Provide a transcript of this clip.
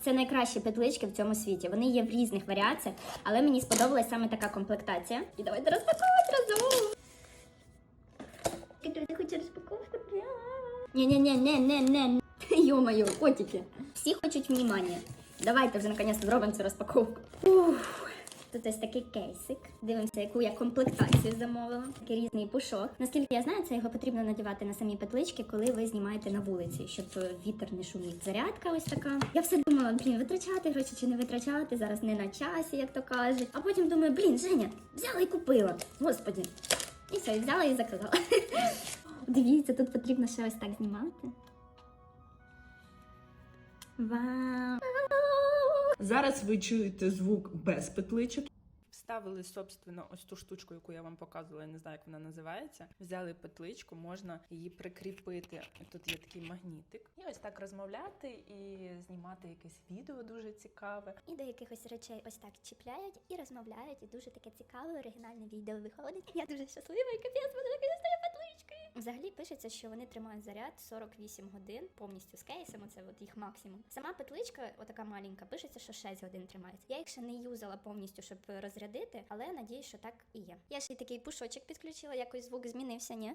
Це найкращі петлички в цьому світі. Вони є в різних варіаціях, але мені сподобалась саме така комплектація. І давайте розпаковувати разом. Ти хочеш розпаковку? ні ні ні ні ні ні Йо-моє, котики. Всі хочуть внимання. Давайте вже наконець зробимо цю розпаковку. Ух. Тут ось такий кейсик. Дивимося, яку я комплектацію замовила. Такий різний пушок. Наскільки я знаю, це його потрібно надівати на самі петлички, коли ви знімаєте на вулиці, щоб е, вітер не шумів. Зарядка ось така. Я все думала, блін, витрачати гроші чи не витрачати. Зараз не на часі, як то кажуть. А потім думаю, блін, Женя, взяла і купила. Господі. І все, і взяла і заказала. Дивіться, тут потрібно ще ось так знімати. Вау! Зараз ви чуєте звук без петличок. Вставили, собственно, ось ту штучку, яку я вам показувала, я не знаю, як вона називається. Взяли петличку, можна її прикріпити. Тут є такий магнітик. І ось так розмовляти і знімати якесь відео дуже цікаве. І до якихось речей ось так чіпляють і розмовляють, і дуже таке цікаве оригінальне відео виходить. Я дуже щаслива і капець, стає петличкою. Взагалі пишеться, що вони тримають заряд 48 годин повністю з кейсами, Це от їх максимум. Сама петличка, отака маленька, пишеться, що 6 годин тримається. Я їх ще не юзала повністю, щоб розрядити, але надіюсь, що так і є. Я ще й такий пушочок підключила, якось звук змінився, ні?